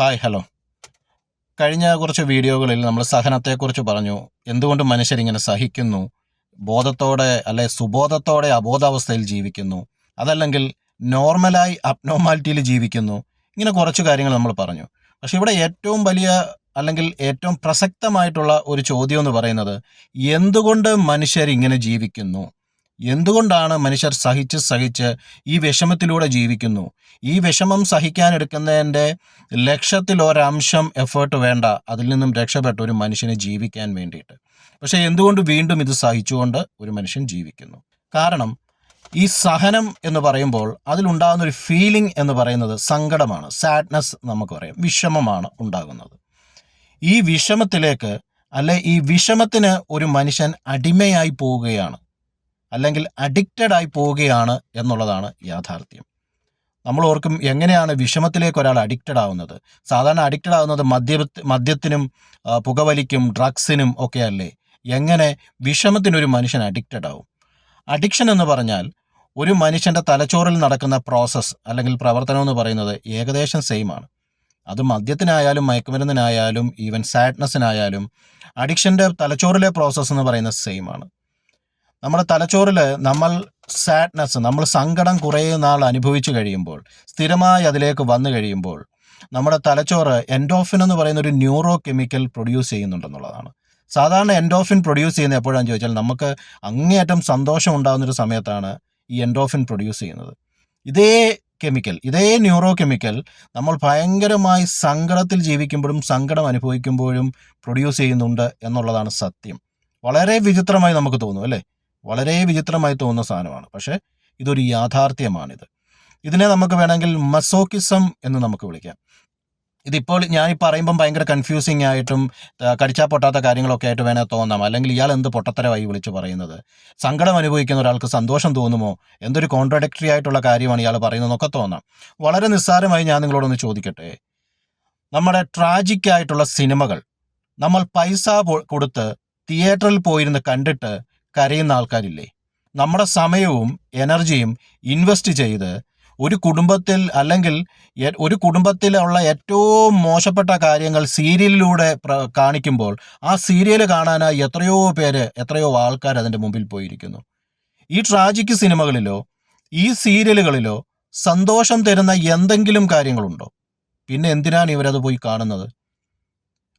Hi hello. കഴിഞ്ഞ കുറച്ച് വീഡിയോകളിൽ നമ്മൾ സഹനത്തെക്കുറിച്ച് പറഞ്ഞു. എന്തുകൊണ്ട് മനുഷ്യരിങ്ങനെ സഹിക്കുന്നു? ബോധത്തോടെ അല്ലെ സുബോധത്തോടെ അബോധാവസ്ഥയിൽ ജീവിക്കുന്നു. അതല്ലെങ്കിൽ നോർമലായി അബ്നോർമാലിറ്റിയിൽ ജീവിക്കുന്നു. ഇങ്ങനെ കുറച്ച് കാര്യങ്ങൾ നമ്മൾ പറഞ്ഞു. പക്ഷെ ഇവിടെ ഏറ്റവും വലിയ അല്ലെങ്കിൽ ഏറ്റവും പ്രസക്തമായിട്ടുള്ള ഒരു ചോദ്യം എന്ന് പറയുന്നത് എന്തുകൊണ്ട് മനുഷ്യർ ഇങ്ങനെ ജീവിക്കുന്നു? എന്തുകൊണ്ടാണ് മനുഷ്യർ സഹിച്ച് സഹിച്ച് ഈ വിഷമത്തിലൂടെ ജീവിക്കുന്നു? ഈ വിഷമം സഹിക്കാനെടുക്കുന്നതിന്റെ ലക്ഷത്തിൽ ഒരംശം എഫേർട്ട് വേണ്ട. അതിൽ നിന്നും രക്ഷപ്പെട്ട ഒരു മനുഷ്യനെ ജീവിക്കാൻ വേണ്ടിയിട്ട്. പക്ഷേ എന്തുകൊണ്ട് വീണ്ടും ഇത് സഹിച്ചുകൊണ്ട് ഒരു മനുഷ്യൻ ജീവിക്കുന്നു? കാരണം ഈ സഹനം എന്ന് പറയുമ്പോൾ അതിലുണ്ടാകുന്ന ഒരു ഫീലിംഗ് എന്ന് പറയുന്നത് സങ്കടമാണ്. സാഡ്നെസ് നമുക്ക് പറയാം. വിഷമമാണ് ഉണ്ടാകുന്നത്. ഈ വിഷമത്തിലേക്ക് അല്ലെ ഈ വിഷമത്തിന് ഒരു മനുഷ്യൻ അടിമയായി പോവുകയാണ്. അല്ലെങ്കിൽ അഡിക്റ്റഡ് ആയി പോവുകയാണ് എന്നുള്ളതാണ് യാഥാർത്ഥ്യം. നമ്മൾ ഓർക്കും എങ്ങനെയാണ് വിഷമത്തിലേക്ക് ഒരാൾ അഡിക്റ്റഡ് ആവുന്നത്. സാധാരണ അഡിക്റ്റഡ് ആവുന്നത് മദ്യ മദ്യത്തിനും പുകവലിക്കും ഡ്രഗ്സിനും ഒക്കെ അല്ലേ? എങ്ങനെ വിഷമത്തിനൊരു മനുഷ്യൻ അഡിക്റ്റഡ് ആവും? അഡിക്ഷൻ എന്ന് പറഞ്ഞാൽ ഒരു മനുഷ്യന്റെ തലച്ചോറിൽ നടക്കുന്ന പ്രോസസ്സ് അല്ലെങ്കിൽ പ്രവർത്തനം എന്ന് പറയുന്നത് ഏകദേശം സെയിം ആണ്. അത് മദ്യത്തിനായാലും മയക്കുമരുന്നിനായാലും ഈവൻ സാഡ്നെസ്സിനായാലും അഡിക്ഷന്റെ തലച്ചോറിലെ പ്രോസസ്സ് എന്ന് പറയുന്നത് സെയിം ആണ്. നമ്മുടെ തലച്ചോറിൽ നമ്മൾ സാഡ്നെസ് നമ്മൾ സങ്കടം കുറേ നാൾ അനുഭവിച്ചു കഴിയുമ്പോൾ സ്ഥിരമായി അതിലേക്ക് വന്നു കഴിയുമ്പോൾ നമ്മുടെ തലച്ചോറ് എൻഡോഫിൻ എന്ന് പറയുന്ന ഒരു ന്യൂറോ കെമിക്കൽ പ്രൊഡ്യൂസ് ചെയ്യുന്നുണ്ടെന്നുള്ളതാണ്. സാധാരണ എൻഡോഫിൻ പ്രൊഡ്യൂസ് ചെയ്യുന്ന എപ്പോഴാണെന്ന് ചോദിച്ചാൽ നമുക്ക് അങ്ങേയറ്റം സന്തോഷം ഉണ്ടാകുന്ന ഒരു സമയത്താണ് ഈ എൻഡോഫിൻ പ്രൊഡ്യൂസ് ചെയ്യുന്നത്. ഇതേ കെമിക്കൽ ഇതേ ന്യൂറോ കെമിക്കൽ നമ്മൾ ഭയങ്കരമായി സങ്കടത്തിൽ ജീവിക്കുമ്പോഴും സങ്കടം അനുഭവിക്കുമ്പോഴും പ്രൊഡ്യൂസ് ചെയ്യുന്നുണ്ട് എന്നുള്ളതാണ് സത്യം. വളരെ വിചിത്രമായി നമുക്ക് തോന്നും അല്ലേ? വളരെ വിചിത്രമായി തോന്നുന്ന സാധനമാണ്. പക്ഷേ ഇതൊരു യാഥാർത്ഥ്യമാണിത്. ഇതിനെ നമുക്ക് വേണമെങ്കിൽ മസോക്കിസം എന്ന് നമുക്ക് വിളിക്കാം. ഇതിപ്പോൾ ഞാൻ ഈ പറയുമ്പം ഭയങ്കര കൺഫ്യൂസിങ് ആയിട്ടും കടിച്ചാൽ പൊട്ടാത്ത കാര്യങ്ങളൊക്കെ ആയിട്ട് വേണേൽ തോന്നാം. അല്ലെങ്കിൽ ഇയാൾ എന്ത് പൊട്ടത്തരമായി വിളിച്ച് പറയുന്നത്? സങ്കടം അനുഭവിക്കുന്ന ഒരാൾക്ക് സന്തോഷം തോന്നുമോ? എന്തൊരു കോൺട്രഡിക്ടറി ആയിട്ടുള്ള കാര്യമാണ് ഇയാൾ പറയുന്നതെന്നൊക്കെ തോന്നാം. വളരെ നിസ്സാരമായി ഞാൻ നിങ്ങളോടൊന്ന് ചോദിക്കട്ടെ? നമ്മുടെ ട്രാജിക് ആയിട്ടുള്ള സിനിമകൾ നമ്മൾ പൈസ കൊടുത്ത് തിയേറ്ററിൽ പോയിരുന്ന് കണ്ടിട്ട് കരയുന്ന ആൾക്കാരില്ലേ? നമ്മുടെ സമയവും എനർജിയും ഇൻവെസ്റ്റ് ചെയ്ത് ഒരു കുടുംബത്തിൽ അല്ലെങ്കിൽ ഒരു കുടുംബത്തിലുള്ള ഏറ്റവും മോശപ്പെട്ട കാര്യങ്ങൾ സീരിയലിലൂടെ കാണിക്കുമ്പോൾ ആ സീരിയൽ കാണാനായി എത്രയോ പേര് എത്രയോ ആൾക്കാർ അതിന്റെ മുമ്പിൽ പോയിരിക്കുന്നു. ഈ ട്രാജിക് സിനിമകളിലോ ഈ സീരിയലുകളിലോ സന്തോഷം തരുന്ന എന്തെങ്കിലും കാര്യങ്ങളുണ്ടോ? പിന്നെ എന്തിനാണ് ഇവരത് പോയി കാണുന്നത്?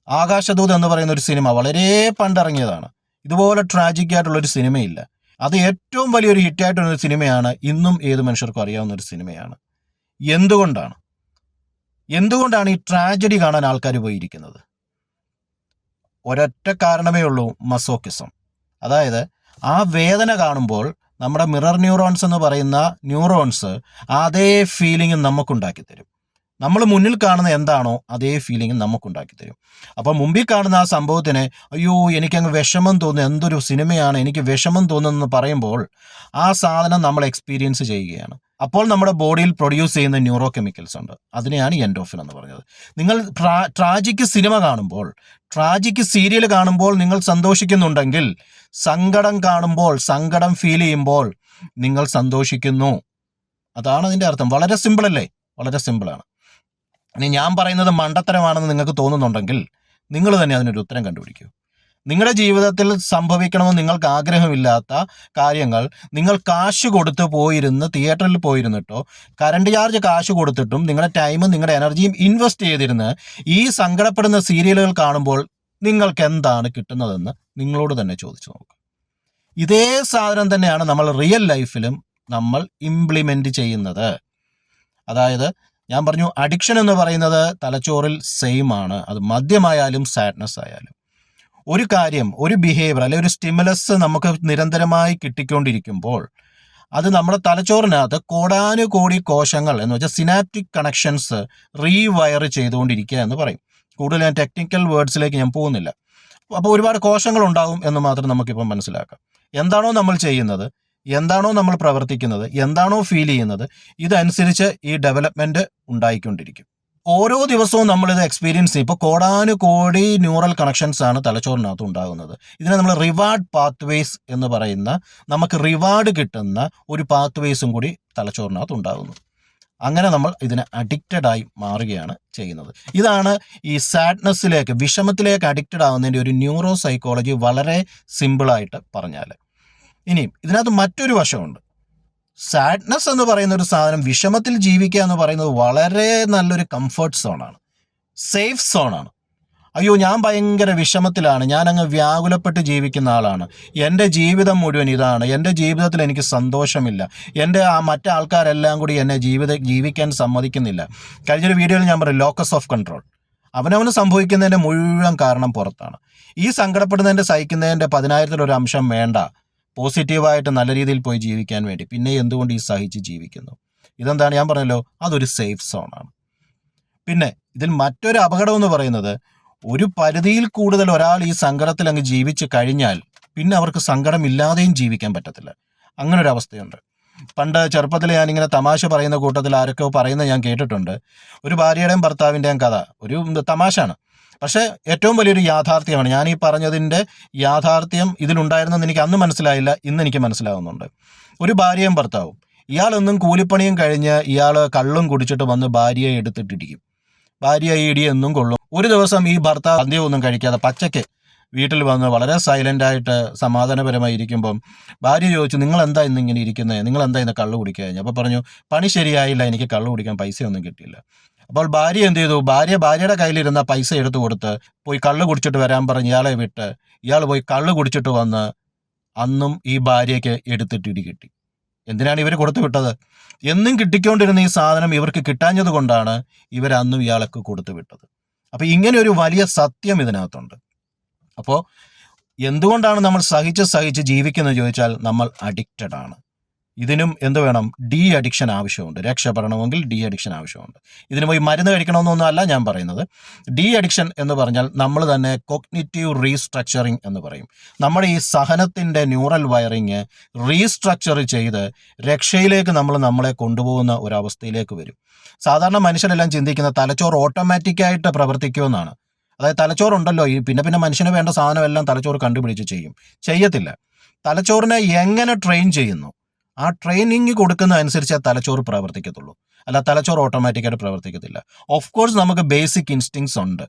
ആകാശദൂത് എന്ന് പറയുന്ന ഒരു സിനിമ വളരെ പണ്ടിറങ്ങിയതാണ്. ഇതുപോലെ ട്രാജിക് ആയിട്ടുള്ള ഒരു സിനിമയില്ല. അത് ഏറ്റവും വലിയൊരു ഹിറ്റായിട്ടുള്ള സിനിമയാണ് ഇന്നും ഏത് മനുഷ്യർക്കും അറിയാവുന്ന ഒരു സിനിമയാണ്. എന്തുകൊണ്ടാണ്? എന്തുകൊണ്ടാണ് ഈ ട്രാജഡി കാണാൻ ആൾക്കാർ പോയിരിക്കുന്നത്? ഒരൊറ്റ കാരണമേ ഉള്ളൂ മസോക്കിസം അതായത് ആ വേദന കാണുമ്പോൾ നമ്മുടെ മിറർ ന്യൂറോൺസ് എന്ന് പറയുന്ന ന്യൂറോൺസ് അതേ ഫീലിംഗ് നമുക്കുണ്ടാക്കി തരും നമ്മൾ മുന്നിൽ കാണുന്ന എന്താണോ അതേ ഫീലിംഗ് നമുക്കുണ്ടാക്കി തരും. അപ്പോൾ മുമ്പിൽ കാണുന്ന ആ സംഭവത്തിന് അയ്യോ എനിക്കങ്ങ് വിഷമം തോന്നുന്നു എന്തൊരു സിനിമയാണ് എനിക്ക് വിഷമം തോന്നുന്നു പറയുമ്പോൾ ആ സാധനം നമ്മൾ എക്സ്പീരിയൻസ് ചെയ്യുകയാണ്. അപ്പോൾ നമ്മുടെ ബോഡിയിൽ പ്രൊഡ്യൂസ് ചെയ്യുന്ന ന്യൂറോ കെമിക്കൽസ് ഉണ്ട്. അതിനെയാണ് എൻഡോഫിൻ എന്ന് പറഞ്ഞത്. നിങ്ങൾ ട്രാ സിനിമ കാണുമ്പോൾ ട്രാജിക് സീരിയൽ കാണുമ്പോൾ നിങ്ങൾ സന്തോഷിക്കുന്നുണ്ടെങ്കിൽ സങ്കടം കാണുമ്പോൾ സങ്കടം ഫീൽ ചെയ്യുമ്പോൾ നിങ്ങൾ സന്തോഷിക്കുന്നു. അതാണ് അതിന്റെ അർത്ഥം. വളരെ സിമ്പിളല്ലേ വളരെ സിമ്പിളാണ് ഇനി ഞാൻ പറയുന്നത് മണ്ടത്തരമാണെന്ന് നിങ്ങൾക്ക് തോന്നുന്നുണ്ടെങ്കിൽ നിങ്ങൾ തന്നെ അതിനൊരു ഉത്തരം കണ്ടുപിടിക്കൂ. നിങ്ങളുടെ ജീവിതത്തിൽ സംഭവിക്കണമെന്ന് നിങ്ങൾക്ക് ആഗ്രഹമില്ലാത്ത കാര്യങ്ങൾ നിങ്ങൾ കാശ് കൊടുത്ത് പോയിരുന്ന് തിയേറ്ററിൽ പോയിരുന്നിട്ടോ കറണ്ട് ചാർജ് കാശ് കൊടുത്തിട്ടും നിങ്ങളുടെ ടൈമും നിങ്ങളുടെ എനർജിയും ഇൻവെസ്റ്റ് ചെയ്തിരുന്ന് ഈ സങ്കടപ്പെടുന്ന സീരിയലുകൾ കാണുമ്പോൾ നിങ്ങൾക്ക് എന്താണ് കിട്ടുന്നതെന്ന് നിങ്ങളോട് തന്നെ ചോദിച്ചു നോക്കുക ഇതേ സാധനം തന്നെയാണ് നമ്മൾ റിയൽ ലൈഫിലും നമ്മൾ ഇംപ്ലിമെന്റ് ചെയ്യുന്നത്. അതായത് ഞാൻ പറഞ്ഞു അഡിക്ഷൻ എന്ന് പറയുന്നത് തലച്ചോറിൽ സെയിം ആണ്. അത് മദ്യമായാലും സാഡ്നെസ് ആയാലും. ഒരു കാര്യം ഒരു ബിഹേവിയർ അല്ലെങ്കിൽ ഒരു സ്റ്റിമുലസ് നമുക്ക് നിരന്തരമായി കിട്ടിക്കൊണ്ടിരിക്കുമ്പോൾ അത് നമ്മുടെ തലച്ചോറിനകത്ത് കോടാനുകോടി കോശങ്ങൾ എന്ന് വെച്ചാൽ സിനാപ്റ്റിക് കണക്ഷൻസ് റീവയർ ചെയ്തുകൊണ്ടിരിക്കുക എന്ന് പറയും. കൂടുതൽ ഞാൻ ടെക്നിക്കൽ വേർഡ്സിലേക്ക് ഞാൻ പോകുന്നില്ല. അപ്പോൾ ഒരുപാട് കോശങ്ങൾ ഉണ്ടാകും എന്ന് മാത്രം നമുക്കിപ്പം മനസ്സിലാക്കാം. എന്താണോ നമ്മൾ ചെയ്യുന്നത്? എന്താണോ നമ്മൾ പ്രവർത്തിക്കുന്നത് എന്താണോ ഫീൽ ചെയ്യുന്നത് ഇതനുസരിച്ച് ഈ ഡെവലപ്മെന്റ് ഉണ്ടായിക്കൊണ്ടിരിക്കും. ഓരോ ദിവസവും നമ്മളിത് എക്സ്പീരിയൻസ് ചെയ്യും. ഇപ്പോൾ കോടാനു കോടി ന്യൂറൽ കണക്ഷൻസ് ആണ് തലച്ചോറിനകത്ത് ഉണ്ടാകുന്നത്. ഇതിനെ നമ്മൾ റിവാർഡ് പാത്വേസ് എന്ന് പറയുന്ന നമുക്ക് റിവാർഡ് കിട്ടുന്ന ഒരു പാത്വേസും കൂടി തലച്ചോറിനകത്ത് ഉണ്ടാകുന്നു. അങ്ങനെ നമ്മൾ ഇതിന് അഡിക്റ്റഡ് ആയി മാറുകയാണ് ചെയ്യുന്നത്. ഇതാണ് ഈ സാഡ്നെസ്സിലേക്ക് വിഷമത്തിലേക്ക് അഡിക്റ്റഡ് ആവുന്നതിന്റെ ഒരു ന്യൂറോ സൈക്കോളജി വളരെ സിമ്പിളായിട്ട് പറഞ്ഞാൽ ഇനിയും ഇതിനകത്ത് മറ്റൊരു വശമുണ്ട്. സാഡ്നെസ് എന്ന് പറയുന്ന ഒരു സാധനം വിഷമത്തിൽ ജീവിക്കുക എന്ന് പറയുന്നത് വളരെ നല്ലൊരു കംഫർട്ട് സോണാണ് സേഫ് സോണാണ് അയ്യോ ഞാൻ ഭയങ്കര വിഷമത്തിലാണ്. ഞാൻ അങ്ങ് വ്യാകുലപ്പെട്ട് ജീവിക്കുന്ന ആളാണ്. എന്റെ ജീവിതം മുഴുവൻ ഇതാണ്. എന്റെ ജീവിതത്തിൽ എനിക്ക് സന്തോഷമില്ല. എന്റെ ആ മറ്റേ ആൾക്കാരെല്ലാം കൂടി എന്നെ ജീവിത ജീവിക്കാൻ സമ്മതിക്കുന്നില്ല. കഴിഞ്ഞൊരു വീഡിയോയിൽ ഞാൻ പറയും ലോക്കസ് ഓഫ് കൺട്രോൾ അവനവന് സംഭവിക്കുന്നതിന്റെ മുഴുവൻ കാരണം പുറത്താണ്. ഈ സങ്കടപ്പെടുന്നതിന്റെ സഹിക്കുന്നതിന്റെ പതിനായിരത്തിലൊരു അംശം വേണ്ട. പോസിറ്റീവായിട്ട് നല്ല രീതിയിൽ പോയി ജീവിക്കാൻ വേണ്ടി പിന്നെ എന്തുകൊണ്ട് ഈ സഹിച്ച് ജീവിക്കുന്നു? ഇതെന്താണ് ഞാൻ പറഞ്ഞല്ലോ? അതൊരു സേഫ് സോണാണ്. പിന്നെ ഇതിൽ മറ്റൊരു അപകടം എന്ന് പറയുന്നത് ഒരു പരിധിയിൽ കൂടുതൽ ഒരാൾ ഈ സങ്കടത്തിൽ അങ്ങ് ജീവിച്ച് കഴിഞ്ഞാൽ പിന്നെ അവർക്ക് സങ്കടമില്ലാതെയും ജീവിക്കാൻ പറ്റത്തില്ല. അങ്ങനെ ഒരു അവസ്ഥയുണ്ട്. പണ്ട് ചെറുപ്പത്തിൽ ഞാനിങ്ങനെ തമാശ പറയുന്ന കൂട്ടത്തിൽ ആരൊക്കെ പറയുന്നത് ഞാൻ കേട്ടിട്ടുണ്ട്. ഒരു ഭാര്യയുടെയും ഭർത്താവിന്റെയും കഥ. ഒരു തമാശാണ് പക്ഷേ ഏറ്റവും വലിയൊരു യാഥാർത്ഥ്യമാണ്. ഞാൻ ഈ പറഞ്ഞതിന്റെ യാഥാർത്ഥ്യം ഇതിലുണ്ടായിരുന്നെന്ന് എനിക്ക് അന്ന് മനസ്സിലായില്ല ഇന്ന് എനിക്ക് മനസ്സിലാവുന്നുണ്ട്. ഒരു ഭാര്യയും ഭർത്താവും. ഇയാളൊന്നും കൂലിപ്പണിയും കഴിഞ്ഞ് ഇയാൾ കള്ളും കുടിച്ചിട്ട് വന്ന് ഭാര്യയെ എടുത്തിട്ടിരിക്കും. ഭാര്യ ഇടി എന്നും കൊള്ളും. ഒരു ദിവസം ഈ ഭർത്താവ് അന്ത്യമൊന്നും കഴിക്കാതെ പച്ചയ്ക്ക് വീട്ടിൽ വന്ന് വളരെ സൈലന്റ് ആയിട്ട് സമാധാനപരമായി ഇരിക്കുമ്പം ഭാര്യ ചോദിച്ചു നിങ്ങൾ എന്താ ഇന്ന് ഇങ്ങനെ ഇരിക്കുന്നത് നിങ്ങൾ എന്താ ഇന്ന് കള്ളു കുടിക്കുക അപ്പോൾ പറഞ്ഞു പണി ശരിയായില്ല എനിക്ക് കള്ളു കുടിക്കാൻ പൈസയൊന്നും കിട്ടിയില്ല. അപ്പോൾ ഭാര്യ എന്ത് ചെയ്തു? ഭാര്യ ഭാര്യയുടെ കയ്യിലിരുന്ന പൈസ എടുത്തു കൊടുത്ത് പോയി കള്ള് കുടിച്ചിട്ട് വരാൻ പറഞ്ഞ് ഇയാളെ വിട്ട് ഇയാൾ പോയി കള്ള് കുടിച്ചിട്ട് വന്ന് അന്നും ഈ ഭാര്യയ്ക്ക് എടുത്തിട്ട് ഇടി കിട്ടി. എന്തിനാണ് ഇവർ കൊടുത്തു വിട്ടത്? എന്നും കിട്ടിക്കൊണ്ടിരുന്ന ഈ സാധനം ഇവർക്ക് കിട്ടാഞ്ഞത് കൊണ്ടാണ് ഇവരന്നും ഇയാൾക്ക് കൊടുത്തു വിട്ടത്. അപ്പോൾ ഇങ്ങനെ ഒരു വലിയ സത്യം ഇതിനകത്തുണ്ട്. അപ്പോൾ എന്തുകൊണ്ടാണ് നമ്മൾ സഹിച്ച് സഹിച്ച് ജീവിക്കുന്നത് ചോദിച്ചാൽ നമ്മൾ അഡിക്റ്റഡ് ആണ്. ഇതിനും എന്ത് വേണം? ഡി അഡിക്ഷൻ ആവശ്യമുണ്ട്. രക്ഷപ്പെടണമെങ്കിൽ ഡി അഡിക്ഷൻ ആവശ്യമുണ്ട്. ഇതിന് പോയി മരുന്ന് കഴിക്കണമെന്നൊന്നും അല്ല ഞാൻ പറയുന്നത്. ഡി അഡിക്ഷൻ എന്ന് പറഞ്ഞാൽ നമ്മൾ തന്നെ കൊഗ്നിറ്റീവ് റീസ്ട്രക്ചറിങ് എന്ന് പറയും. നമ്മുടെ ഈ സഹനത്തിന്റെ ന്യൂറൽ വയറിങ് റീസ്ട്രക്ചർ ചെയ്ത് രക്ഷയിലേക്ക് നമ്മൾ നമ്മളെ കൊണ്ടുപോകുന്ന ഒരവസ്ഥയിലേക്ക് വരും. സാധാരണ മനുഷ്യരെല്ലാം ചിന്തിക്കുന്ന തലച്ചോറ് ഓട്ടോമാറ്റിക്കായിട്ട് പ്രവർത്തിക്കുമെന്നാണ്. അതായത് തലച്ചോറുണ്ടല്ലോ ഈ പിന്നെ പിന്നെ മനുഷ്യന് വേണ്ട സാധനമെല്ലാം തലച്ചോറ് കണ്ടുപിടിച്ച് ചെയ്യും. ചെയ്യത്തില്ല. തലച്ചോറിനെ എങ്ങനെ ട്രെയിൻ ചെയ്യുന്നു? ആ ട്രെയിനിങ് കൊടുക്കുന്ന അനുസരിച്ച് ആ തലച്ചോറ് പ്രവർത്തിക്കത്തുള്ളൂ. അല്ല തലച്ചോറ് ഓട്ടോമാറ്റിക്കായിട്ട് പ്രവർത്തിക്കത്തില്ല. ഓഫ് കോഴ്സ് നമുക്ക് ബേസിക് ഇൻസ്റ്റിങ്സ് ഉണ്ട്.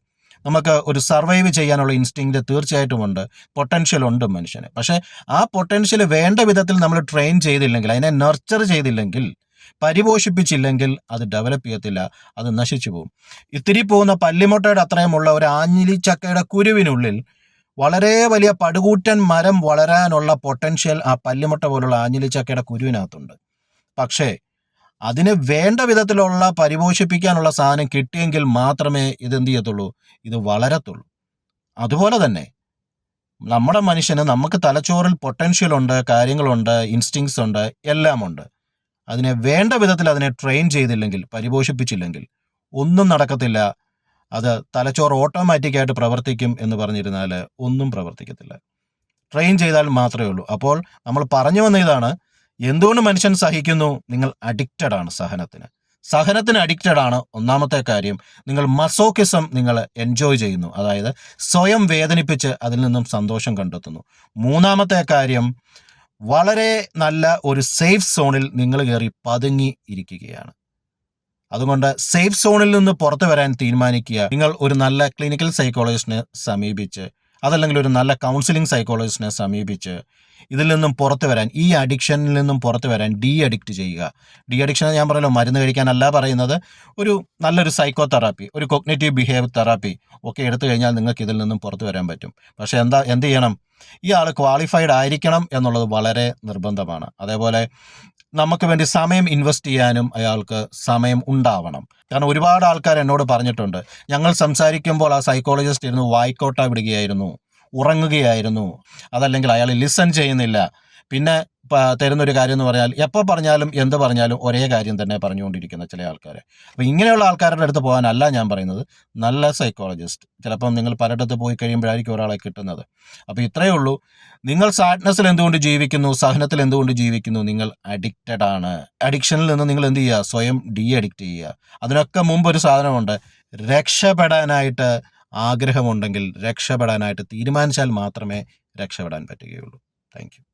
നമുക്ക് ഒരു സർവൈവ് ചെയ്യാനുള്ള ഇൻസ്റ്റിങ്ക്റ്റ് തീർച്ചയായിട്ടും ഉണ്ട്. പൊട്ടൻഷ്യൽ ഉണ്ട് മനുഷ്യന്. പക്ഷേ ആ പൊട്ടൻഷ്യൽ വേണ്ട വിധത്തിൽ നമ്മൾ ട്രെയിൻ ചെയ്തില്ലെങ്കിൽ അതിനെ നർച്ചർ ചെയ്തില്ലെങ്കിൽ പരിപോഷിപ്പിച്ചില്ലെങ്കിൽ അത് ഡെവലപ്പ് ചെയ്യത്തില്ല. അത് നശിച്ചു പോകും. ഇത്തിരി പോകുന്ന പല്ലിമുട്ടയുടെ അത്രയുമുള്ള ഒരു ആഞ്ഞിലി ചക്കയുടെ കുരുവിനുള്ളിൽ വളരെ വലിയ പടുകൂറ്റൻ മരം വളരാനുള്ള പൊട്ടൻഷ്യൽ ആ പല്ലുമുട്ട പോലുള്ള ആഞ്ഞിലിച്ചക്കയുടെ കുരുവിനകത്തുണ്ട്. പക്ഷേ അതിന് വേണ്ട വിധത്തിലുള്ള പരിപോഷിപ്പിക്കാനുള്ള സാധനം കിട്ടിയെങ്കിൽ മാത്രമേ ഇത് എന്ത് ചെയ്യത്തുള്ളൂ? ഇത് വളരത്തുള്ളൂ. അതുപോലെ തന്നെ നമ്മുടെ മനുഷ്യന് നമുക്ക് തലച്ചോറിൽ പൊട്ടൻഷ്യൽ ഉണ്ട് കാര്യങ്ങളുണ്ട് ഇൻസ്റ്റിങ്സ് ഉണ്ട് എല്ലാമുണ്ട്. അതിനെ വേണ്ട വിധത്തിൽ അതിനെ ട്രെയിൻ ചെയ്തില്ലെങ്കിൽ പരിപോഷിപ്പിച്ചില്ലെങ്കിൽ ഒന്നും നടക്കത്തില്ല. അത് തലച്ചോറ് ഓട്ടോമാറ്റിക്കായിട്ട് പ്രവർത്തിക്കും എന്ന് പറഞ്ഞിരുന്നാൽ ഒന്നും പ്രവർത്തിക്കത്തില്ല. ട്രെയിൻ ചെയ്താൽ മാത്രമേ ഉള്ളൂ. അപ്പോൾ നമ്മൾ പറഞ്ഞു വന്ന ഇതാണ് എന്തുകൊണ്ട് മനുഷ്യൻ സഹിക്കുന്നു? നിങ്ങൾ അഡിക്റ്റഡ് ആണ് സഹനത്തിന്. സഹനത്തിന് അഡിക്റ്റഡ് ആണ് ഒന്നാമത്തെ കാര്യം. നിങ്ങൾ മസോക്കിസം നിങ്ങൾ എൻജോയ് ചെയ്യുന്നു. അതായത് സ്വയം വേദനിപ്പിച്ച് അതിൽ നിന്നും സന്തോഷം കണ്ടെത്തുന്നു. മൂന്നാമത്തെ കാര്യം വളരെ നല്ല ഒരു സേഫ് സോണിൽ നിങ്ങൾ കയറി പതുങ്ങി ഇരിക്കുകയാണ്. അതുകൊണ്ട് സേഫ് സോണിൽ നിന്ന് പുറത്തു വരാൻ തീരുമാനിക്കുക. നിങ്ങൾ ഒരു നല്ല ക്ലിനിക്കൽ സൈക്കോളജിസ്റ്റിനെ സമീപിച്ച് അതല്ലെങ്കിൽ ഒരു നല്ല കൗൺസിലിംഗ് സൈക്കോളജിസ്റ്റിനെ സമീപിച്ച് ഇതിൽ നിന്നും പുറത്തു വരാൻ ഈ അഡിക്ഷനിൽ നിന്നും പുറത്തു വരാൻ ഡി അഡിക്റ്റ് ചെയ്യുക. ഡി അഡിക്ഷൻ ഞാൻ പറഞ്ഞല്ലോ മരുന്ന് കഴിക്കാനല്ല പറയുന്നത് ഒരു നല്ലൊരു സൈക്കോ തെറാപ്പി ഒരു കൊഗ്നേറ്റീവ് ബിഹേവ് തെറാപ്പി ഒക്കെ എടുത്തു കഴിഞ്ഞാൽ നിങ്ങൾക്ക് ഇതിൽ നിന്നും പുറത്തു വരാൻ പറ്റും. പക്ഷേ എന്താ എന്ത് ചെയ്യണം? ഈ ആൾ ക്വാളിഫൈഡ് ആയിരിക്കണം എന്നുള്ളത് വളരെ നിർബന്ധമാണ്. അതേപോലെ നമുക്ക് വേണ്ടി സമയം ഇൻവെസ്റ്റ് ചെയ്യാനും അയാൾക്ക് സമയം ഉണ്ടാവണം. കാരണം ഒരുപാട് ആൾക്കാർ എന്നോട് പറഞ്ഞിട്ടുണ്ട് ഞങ്ങൾ സംസാരിക്കുമ്പോൾ ആ സൈക്കോളജിസ്റ്റ് ഇരുന്ന് വായിക്കോട്ട വിടുകയായിരുന്നു. ഉറങ്ങുകയായിരുന്നു. അതല്ലെങ്കിൽ അയാൾ ലിസൺ ചെയ്യുന്നില്ല. പിന്നെ തരുന്നൊരു കാര്യം എന്ന് പറഞ്ഞാൽ എപ്പോൾ പറഞ്ഞാലും എന്ത് പറഞ്ഞാലും ഒരേ കാര്യം തന്നെ പറഞ്ഞുകൊണ്ടിരിക്കുന്ന ചില ആൾക്കാർ അപ്പോൾ ഇങ്ങനെയുള്ള ആൾക്കാരുടെ അടുത്ത് പോകാനല്ല ഞാൻ പറയുന്നത്. നല്ല സൈക്കോളജിസ്റ്റ് ചിലപ്പം നിങ്ങൾ പലയിടത്ത് പോയി കഴിയുമ്പോഴായിരിക്കും ഒരാളെ കിട്ടുന്നത്. അപ്പോൾ ഇത്രയേ ഉള്ളൂ. നിങ്ങൾ സാഡ്നെസ്സിൽ എന്തുകൊണ്ട് ജീവിക്കുന്നു? സഹനത്തിൽ എന്തുകൊണ്ട് ജീവിക്കുന്നു? നിങ്ങൾ അഡിക്റ്റഡ് ആണ്. അഡിക്ഷനിൽ നിന്ന് നിങ്ങൾ എന്ത് ചെയ്യുക? സ്വയം ഡി അഡിക്റ്റ് ചെയ്യുക. അതിനൊക്കെ മുമ്പ് ഒരു സാധനമുണ്ട്. രക്ഷപ്പെടാനായിട്ട് ആഗ്രഹമുണ്ടെങ്കിൽ രക്ഷപ്പെടാനായിട്ട് തീരുമാനിച്ചാൽ മാത്രമേ രക്ഷപ്പെടാൻ പറ്റുകയുള്ളൂ. താങ്ക്